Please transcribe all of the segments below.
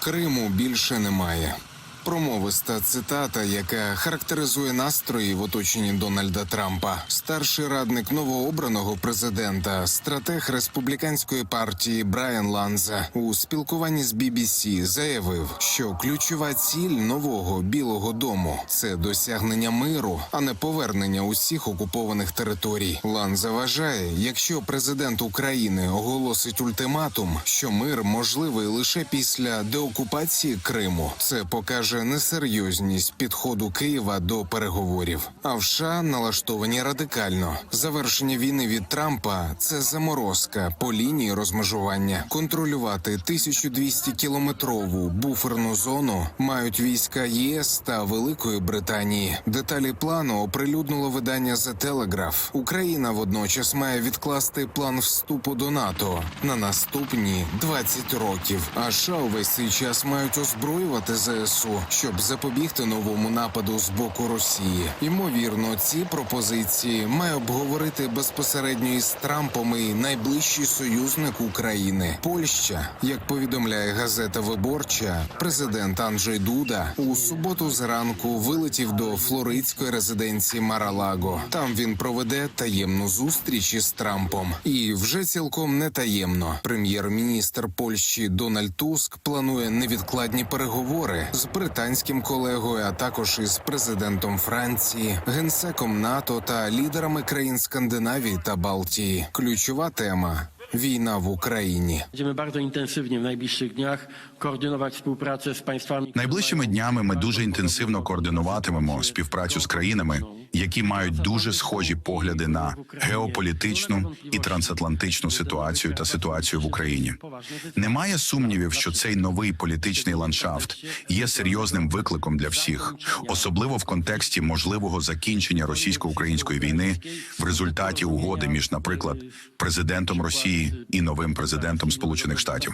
Криму більше немає. Промовиста цитата, яка характеризує настрої в оточенні Дональда Трампа. Старший радник новообраного президента, стратег республіканської партії Брайан Ланза у спілкуванні з BBC заявив, що ключова ціль нового білого дому це досягнення миру, а не повернення усіх окупованих територій. Ланза вважає, якщо президент України оголосить ультиматум, що мир можливий лише після деокупації Криму, це покаже несерйозність підходу Києва до переговорів. А в США налаштовані радикально. Завершення війни від Трампа це заморозка по лінії розмежування. Контролювати 1200 кілометрову буферну зону мають війська ЄС та Великої Британії. Деталі плану оприлюднило видання The Telegraph. Україна водночас має відкласти план вступу до НАТО на наступні 20 років. А США увесь цей час мають озброювати ЗСУ, щоб запобігти новому нападу з боку Росії. Ймовірно, ці пропозиції має обговорити безпосередньо із Трампом і найближчий союзник України Польща. Як повідомляє газета Виборча, президент Анджей Дуда у суботу зранку вилетів до флоридської резиденції Маралаго. Там він проведе таємну зустріч із Трампом. І вже цілком не таємно. Прем'єр-міністр Польщі Дональд Туск планує невідкладні переговори з британським колегою, а також із президентом Франції, генсеком НАТО та лідерами країн Скандинавії та Балтії. Ключова тема війна в Україні. Будемо багато інтенсивні в найближчих dniach koordynować współpracę z państwami. Найближчими днями ми дуже інтенсивно координуватимемо співпрацю з країнами, які мають дуже схожі погляди на геополітичну і трансатлантичну ситуацію та ситуацію в Україні. Немає сумнівів, що цей новий політичний ландшафт є серйозним викликом для всіх, особливо в контексті можливого закінчення російсько-української війни в результаті угоди між, наприклад, президентом Росії і новим президентом Сполучених Штатів.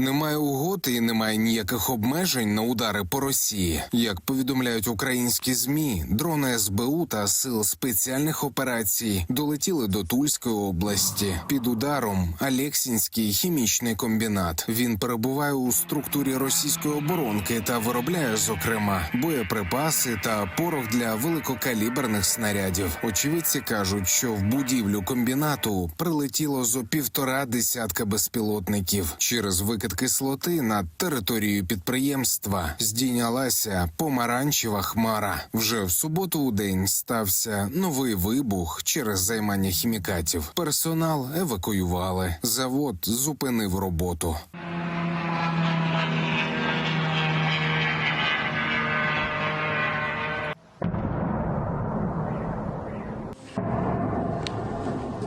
Немає угод і немає ніяких обмежень на удари по Росії. Як повідомляють українські змі, дрони СБУ та сил спеціальних операцій долетіли до Тульської області. Під ударом Алексінський хімічний комбінат. Він перебуває у структурі російської оборонки та виробляє, зокрема, боєприпаси та порох для великокаліберних снарядів. Очевидці кажуть, що в будівлю комбінату прилетіло зо півтора десятка безпілотників. Через викид кислоти над територією підприємства здійнялася помаранчева хмара. Вже в суботу у день стався новий вибух через займання хімікатів. Персонал евакуювали. Завод зупинив роботу.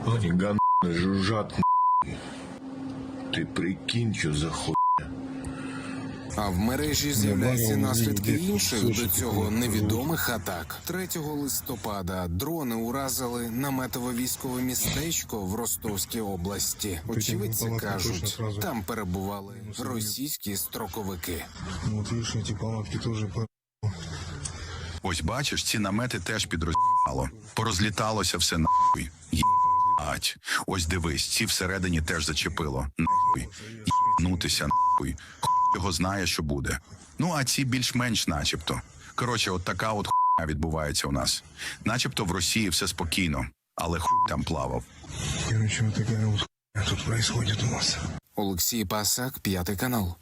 Они ган жужжат. Ты прикинь, что за хуй. А в мережі з'являються наслідки інших до цього невідомих атак. 3 листопада дрони уразили наметове військове містечко в Ростовській області. Очевидці кажуть, там перебували російські строковики. Ну, Вот палатки тоже. Ось бачиш, ці намети теж підроз'їбало. Порозліталося все нахуй. Єбать. Ось дивись, ці всередині теж зачепило. Нахуй. Єбнутися нахуй. Хуй його знає, що буде. Ну, а ці більш-менш начебто. Коротше, от така от хуйня відбувається у нас. Начебто в Росії все спокійно, але хуй там плавав. Короче, вот такая вот хуйня тут происходит у нас. Олексій Пасак, п'ятий канал.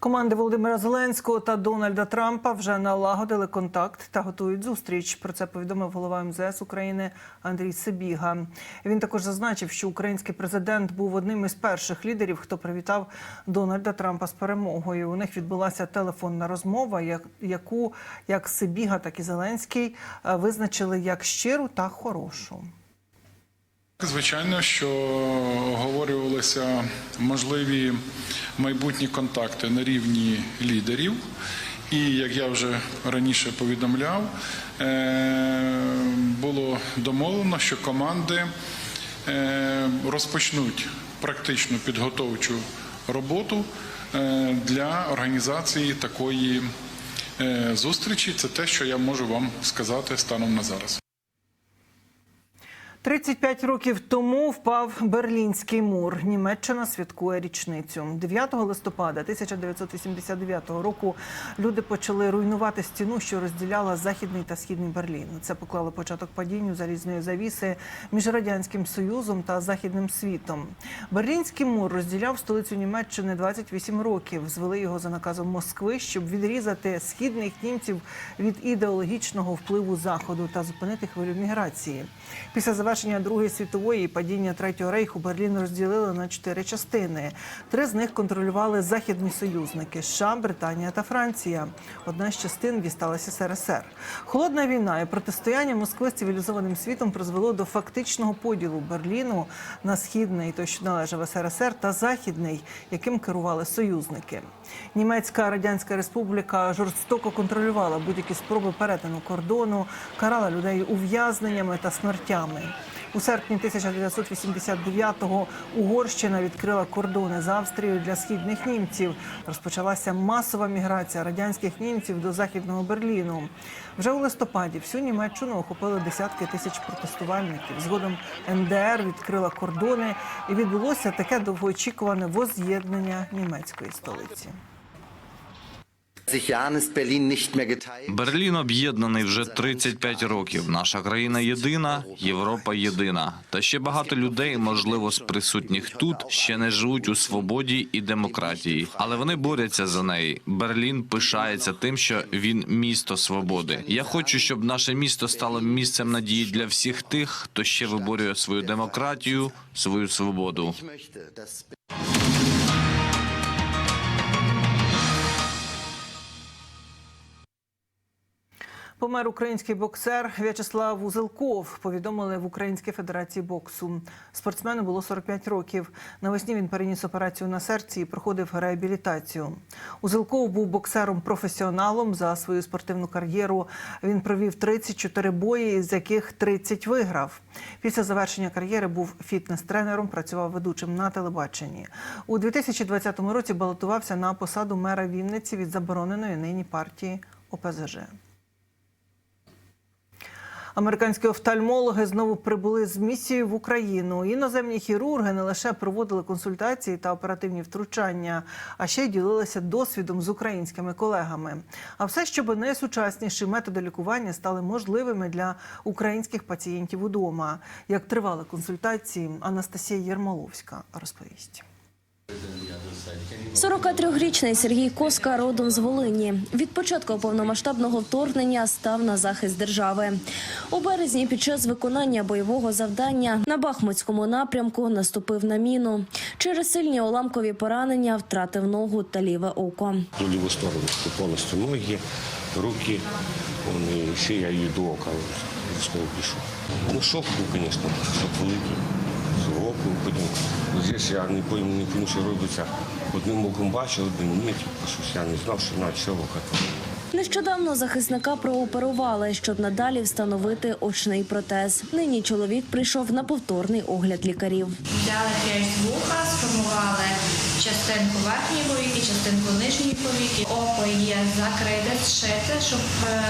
Команди Володимира Зеленського та Дональда Трампа вже налагодили контакт та готують зустріч. Про це повідомив голова МЗС України Андрій Сибіга. Він також зазначив, що український президент був одним із перших лідерів, хто привітав Дональда Трампа з перемогою. У них відбулася телефонна розмова, яку як Сибіга, так і Зеленський е, визначили як щиру та хорошу. Звичайно, що оговорювалися можливі майбутні контакти на рівні лідерів. І як я вже раніше повідомляв, е, було домовлено, що команди е, розпочнуть практичну підготовчу роботу е, для організації такої зустрічі. Це те, що я можу вам сказати станом на зараз. 35 років тому впав Берлінський мур. Німеччина святкує річницю. 9 листопада 1989 року люди почали руйнувати стіну, що розділяла західний та східний Берлін. Це поклало початок падінню залізної завіси між радянським союзом та західним світом. Берлінський мур розділяв столицю Німеччини 28 років. Звели його за наказом Москви, щоб відрізати східних німців від ідеологічного впливу заходу та зупинити хвилю міграції. Після завершення Другої світової і падіння Третього рейху Берлін розділили на чотири частини. Три з них контролювали західні союзники США, Британія та Франція. Одна з частин дісталася СРСР. Холодна війна і протистояння Москви з цивілізованим світом призвело до фактичного поділу Берліну на східний, той, що належав СРСР, та західний, яким керували союзники. Німецька радянська республіка жорстоко контролювала будь-які спроби перетину кордону, карала людей ув'язненнями та смертями. У серпні 1989-го Угорщина відкрила кордони з Австрією для східних німців. Розпочалася масова міграція радянських німців до західного Берліну. Вже у листопаді всю Німеччину охопили десятки тисяч протестувальників. Згодом НДР відкрила кордони і відбулося таке довгоочікуване воз'єднання німецької столиці. Берлін об'єднаний вже 35 років. Наша країна єдина, Європа єдина. Та ще багато людей, можливо, з присутніх тут ще не живуть у свободі і демократії, але вони борються за неї. Берлін пишається тим, що він місто свободи. Я хочу, щоб наше місто стало місцем надії для всіх тих, хто ще виборює свою демократію, свою свободу. Помер український боксер В'ячеслав Узелков. Повідомили в Українській федерації боксу. Спортсмену було 45 років. Навесні він переніс операцію на серці і проходив реабілітацію. Узелков був боксером-професіоналом за свою спортивну кар'єру. Він провів 34 бої, з яких 30 виграв. Після завершення кар'єри був фітнес-тренером, працював ведучим на телебаченні. У 2020 році балотувався на посаду мера Вінниці від забороненої нині партії ОПЗЖ. Американські офтальмологи знову прибули з місією в Україну. Іноземні хірурги не лише проводили консультації та оперативні втручання, а ще й ділилися досвідом з українськими колегами. А все, щоб найсучасніші методи лікування стали можливими для українських пацієнтів удома. Як тривали консультації, Анастасія Єрмоловська розповість. 43-річний Сергій Коска родом з Волині. Від початку повномасштабного вторгнення став на захист держави. У березні під час виконання бойового завдання на Бахмутському напрямку наступив на міну. Через сильні уламкові поранення втратив ногу та ліве око. в ліву сторону повністю ноги, руки, шия і до ока пішов. Ну, шок був, звісно, шок великий. Оку потім. Здесь я не пойму, не пойму, що робиться. Одним оком бачив, одним ні, тому що я не знав, що на чого. Нещодавно захисника прооперували, щоб надалі встановити очний протез. Нині чоловік прийшов на повторний огляд лікарів. Взяли п'ять вуха, сформували частинку верхньої повіки, частинку нижньої повіки. Око є закрите, зшите, щоб е,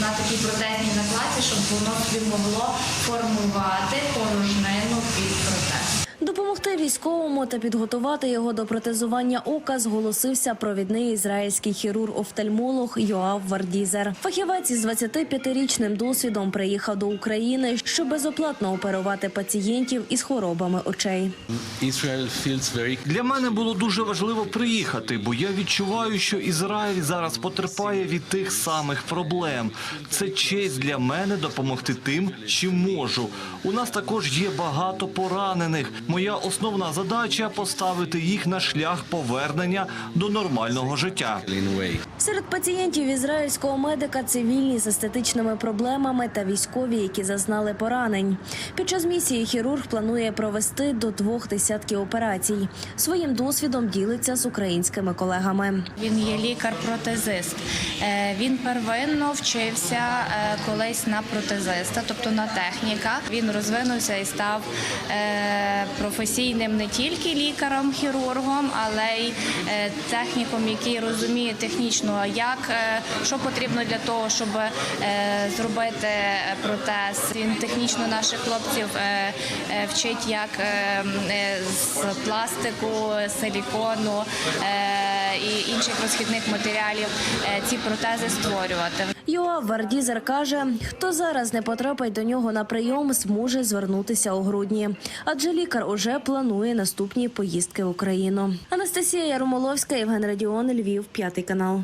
на такій протезній накладці, щоб воно собі могло формувати порожнину під протез. Допомогти військовому та підготувати його до протезування ока зголосився провідний ізраїльський хірург-офтальмолог Йоав Вардізер. Фахівець із 25-річним досвідом приїхав до України, щоб безоплатно оперувати пацієнтів із хворобами очей. Для мене було дуже важливо приїхати, бо я відчуваю, що Ізраїль зараз потерпає від тих самих проблем. Це честь для мене допомогти тим, чим можу. У нас також є багато поранених. Моя основна задача поставити їх на шлях повернення до нормального життя. Серед пацієнтів ізраїльського медика цивільні з естетичними проблемами та військові, які зазнали поранень. Під час місії хірург планує провести до двох десятків операцій. Своїм досвідом ділиться з українськими колегами. Він є лікар-протезист. Е, Він первинно вчився е, колись на протезиста, тобто на техніка. Він розвинувся і став е, професійним не тільки лікарем-хірургом, але й е, техніком, який розуміє технічно, як е, що потрібно для того, щоб е, зробити протез. Він технічно наших хлопців вчить, як з пластику, силікону і інших розхідних матеріалів ці протези створювати. Йоав Вардізер каже, хто зараз не потрапить до нього на прийом, зможе звернутися у грудні, адже лікар уже планує наступні поїздки в Україну. Анастасія Ярмоловська, Євген Радіон, Львів, п'ятий канал.